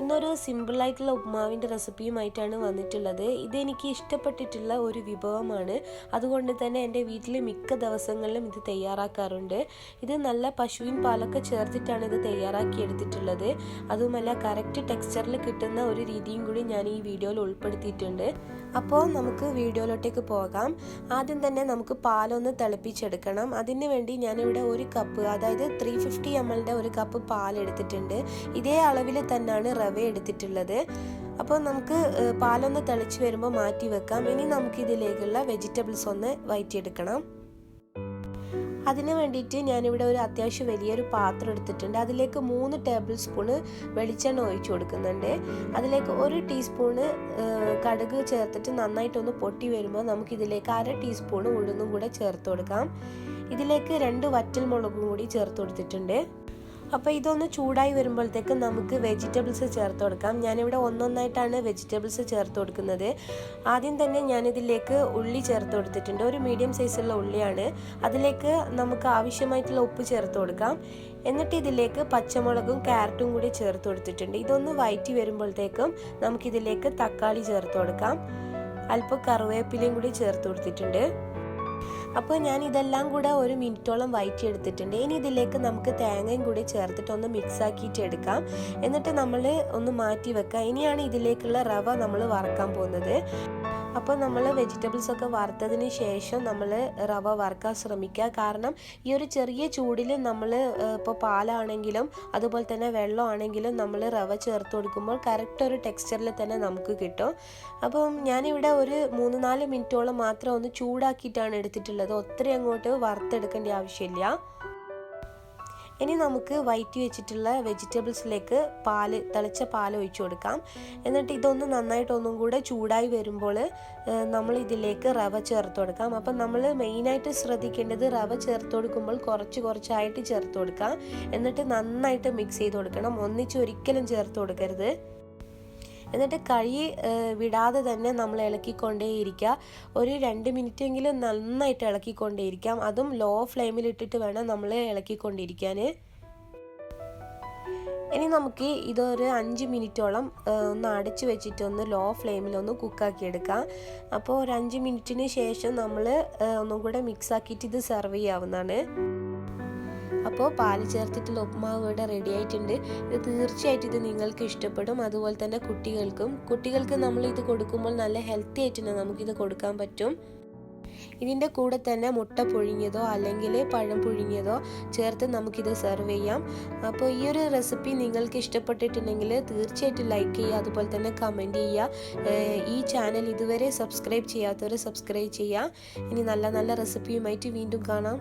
ഇന്നൊരു സിമ്പിളായിട്ടുള്ള ഉപ്മാവിന്റെ റെസിപ്പിയുമായിട്ടാണ് വന്നിട്ടുള്ളത്. ഇതെനിക്ക് ഇഷ്ടപ്പെട്ടിട്ടുള്ള ഒരു വിഭവമാണ്. അതുകൊണ്ട് തന്നെ എന്റെ വീട്ടിൽ മിക്ക ദിവസങ്ങളിലും ഇത് തയ്യാറാക്കാറുണ്ട്. ഇത് നല്ല പശുവിൻ പാലൊക്കെ ചേർത്തിട്ടാണ് ഇത് തയ്യാറാക്കി എടുത്തിട്ടുള്ളത്. അതുമല്ല കറക്റ്റ് ടെക്സ്ചറിൽ കിട്ടുന്ന ഒരു രീതിയും കൂടി ഞാൻ ഈ വീഡിയോയിൽ ഉൾപ്പെടുത്തിയിട്ടുണ്ട്. അപ്പോൾ നമുക്ക് വീഡിയോയിലോട്ടേക്ക് പോകാം. ആദ്യം തന്നെ നമുക്ക് പാലൊന്ന് തിളപ്പിച്ചെടുക്കണം. അതിന് വേണ്ടി ഞാനിവിടെ ഒരു കപ്പ് അതായത് ത്രീ ഫിഫ്റ്റി എം എല്ലിന്റെ ഒരു കപ്പ് പാൽ എടുത്തിട്ടുണ്ട്. ഇതേ അളവിൽ തന്നെയാണ് റവ എടുത്തിട്ടുള്ളത്. അപ്പോൾ നമുക്ക് പാലൊന്ന് തിളച്ച് വരുമ്പോൾ മാറ്റി വെക്കാം. ഇനി നമുക്ക് ഇതിലേക്കുള്ള വെജിറ്റബിൾസ് ഒന്ന് വയറ്റിയെടുക്കണം. അതിന് വേണ്ടിയിട്ട് ഞാനിവിടെ ഒരു അത്യാവശ്യം വലിയൊരു പാത്രം എടുത്തിട്ടുണ്ട്. അതിലേക്ക് മൂന്ന് ടേബിൾ സ്പൂണ് വെളിച്ചെണ്ണ ഒഴിച്ചു കൊടുക്കുന്നുണ്ട്. അതിലേക്ക് ഒരു ടീസ്പൂണ് കടുക് ചേർത്തിട്ട് നന്നായിട്ടൊന്ന് പൊട്ടി വരുമ്പോൾ നമുക്ക് ഇതിലേക്ക് അര ടീസ്പൂണ് ഉഴുന്നും കൂടെ ചേർത്ത് കൊടുക്കാം. ഇതിലേക്ക് രണ്ട് വറ്റൽ മുളകും കൂടി ചേർത്ത് കൊടുത്തിട്ടുണ്ട്. അപ്പോൾ ഇതൊന്ന് ചൂടായി വരുമ്പോഴത്തേക്ക് നമുക്ക് വെജിറ്റബിൾസ് ചേർത്ത് കൊടുക്കാം. ഞാനിവിടെ ഒന്നൊന്നായിട്ടാണ് വെജിറ്റബിൾസ് ചേർത്ത് കൊടുക്കുന്നത്. ആദ്യം തന്നെ ഞാനിതിലേക്ക് ഉള്ളി ചേർത്ത് കൊടുത്തിട്ടുണ്ട്. ഒരു മീഡിയം സൈസുള്ള ഉള്ളിയാണ്. അതിലേക്ക് നമുക്ക് ആവശ്യമായിട്ടുള്ള ഉപ്പ് ചേർത്ത് കൊടുക്കാം. എന്നിട്ട് ഇതിലേക്ക് പച്ചമുളകും ക്യാരറ്റും കൂടി ചേർത്ത് കൊടുത്തിട്ടുണ്ട്. ഇതൊന്ന് വയറ്റി വരുമ്പോഴത്തേക്കും നമുക്കിതിലേക്ക് തക്കാളി ചേർത്ത് കൊടുക്കാം. അല്പം കറിവേപ്പിലയും കൂടി ചേർത്ത് കൊടുത്തിട്ടുണ്ട്. അപ്പോൾ ഞാൻ ഇതെല്ലാം കൂടെ ഒരു മിനിറ്റോളം വയറ്റി എടുത്തിട്ടുണ്ട് ഇനി ഇതിലേക്ക് നമുക്ക് തേങ്ങയും കൂടി ചേർത്തിട്ട് ഒന്ന് മിക്സ് ആക്കിയിട്ട് എടുക്കാം. എന്നിട്ട് നമ്മൾ ഒന്ന് മാറ്റി വെക്കാം. ഇനിയാണ് ഇതിലേക്കുള്ള റവ നമ്മൾ വറക്കാൻ പോകുന്നത്. അപ്പോൾ നമ്മൾ വെജിറ്റബിൾസ് ഒക്കെ വറുത്തതിന് ശേഷം നമ്മൾ റവ വറുക്കാൻ ശ്രമിക്കുക. കാരണം ഈ ഒരു ചെറിയ ചൂടിൽ നമ്മൾ ഇപ്പോൾ പാലാണെങ്കിലും അതുപോലെ തന്നെ വെള്ളമാണെങ്കിലും നമ്മൾ റവ ചേർത്ത് കൊടുക്കുമ്പോൾ കറക്റ്റ് ഒരു ടെക്സ്ചറിൽ തന്നെ നമുക്ക് കിട്ടും. അപ്പം ഞാനിവിടെ ഒരു മൂന്ന് നാല് മിനിറ്റോളം മാത്രം ഒന്ന് ചൂടാക്കിയിട്ടാണ് എടുത്തിട്ടുള്ളത്. ഒത്തിരി അങ്ങോട്ട് വറുത്തെടുക്കേണ്ട ആവശ്യമില്ല. ഇനി നമുക്ക് വയറ്റി വെച്ചിട്ടുള്ള വെജിറ്റബിൾസിലേക്ക് പാൽ തിളച്ച പാൽ ഒഴിച്ചു കൊടുക്കാം. എന്നിട്ട് ഇതൊന്ന് നന്നായിട്ട് ഒന്നും കൂടെ ചൂടായി വരുമ്പോൾ നമ്മൾ ഇതിലേക്ക് റവ ചേർത്ത് കൊടുക്കാം. അപ്പം നമ്മൾ മെയിനായിട്ട് ശ്രദ്ധിക്കേണ്ടത് റവ ചേർത്ത് കൊടുക്കുമ്പോൾ കുറച്ച് കുറച്ചായിട്ട് ചേർത്ത് കൊടുക്കാം. എന്നിട്ട് നന്നായിട്ട് മിക്സ് ചെയ്ത് കൊടുക്കണം. ഒന്നിച്ചൊരിക്കലും ചേർത്ത് കൊടുക്കരുത്. എന്നിട്ട് കഴി വിടാതെ തന്നെ നമ്മൾ ഇളക്കിക്കൊണ്ടേയിരിക്കുക. ഒരു രണ്ട് മിനിറ്റെങ്കിലും നന്നായിട്ട് ഇളക്കിക്കൊണ്ടേയിരിക്കാം. അതും ലോ ഫ്ലെയിമിൽ ഇട്ടിട്ട് വേണം നമ്മൾ ഇളക്കിക്കൊണ്ടിരിക്കാൻ ഇനി നമുക്ക് ഇതൊരു അഞ്ച് മിനിറ്റോളം ഒന്ന് അടച്ചു വെച്ചിട്ട് ഒന്ന് ലോ ഫ്ലെയിമിൽ ഒന്ന് കുക്കാക്കി എടുക്കാം. അപ്പോൾ ഒരു അഞ്ച് മിനിറ്റിന് ശേഷം നമ്മൾ ഒന്നും കൂടെ മിക്സ് ആക്കിയിട്ട് ഇത് സെർവ് ചെയ്യാവുന്നതാണ്. അപ്പോൾ പാൽ ചേർത്തിട്ടുള്ള ഉപ്മാവ് ഇവിടെ റെഡി ആയിട്ടുണ്ട്. ഇത് തീർച്ചയായിട്ടും ഇത് നിങ്ങൾക്ക് ഇഷ്ടപ്പെടും. അതുപോലെ തന്നെ കുട്ടികൾക്കും. കുട്ടികൾക്ക് നമ്മൾ ഇത് കൊടുക്കുമ്പോൾ നല്ല ഹെൽത്തി ആയിട്ട് നമുക്കിത് കൊടുക്കാൻ പറ്റും. ഇതിന്റെ കൂടെ തന്നെ മുട്ട പുഴുങ്ങിയതോ അല്ലെങ്കിൽ പഴം പുഴുങ്ങിയതോ ചേർത്ത് നമുക്കിത് സെർവ് ചെയ്യാം. അപ്പോൾ ഈ ഒരു റെസിപ്പി നിങ്ങൾക്ക് ഇഷ്ടപ്പെട്ടിട്ടുണ്ടെങ്കിൽ തീർച്ചയായിട്ടും ലൈക്ക് ചെയ്യുക. അതുപോലെ തന്നെ കമന്റ് ചെയ്യുക. ഈ ചാനൽ ഇതുവരെ സബ്സ്ക്രൈബ് ചെയ്യാത്തവർ സബ്സ്ക്രൈബ് ചെയ്യുക. ഇനി നല്ല നല്ല റെസിപ്പിയുമായിട്ട് വീണ്ടും കാണാം.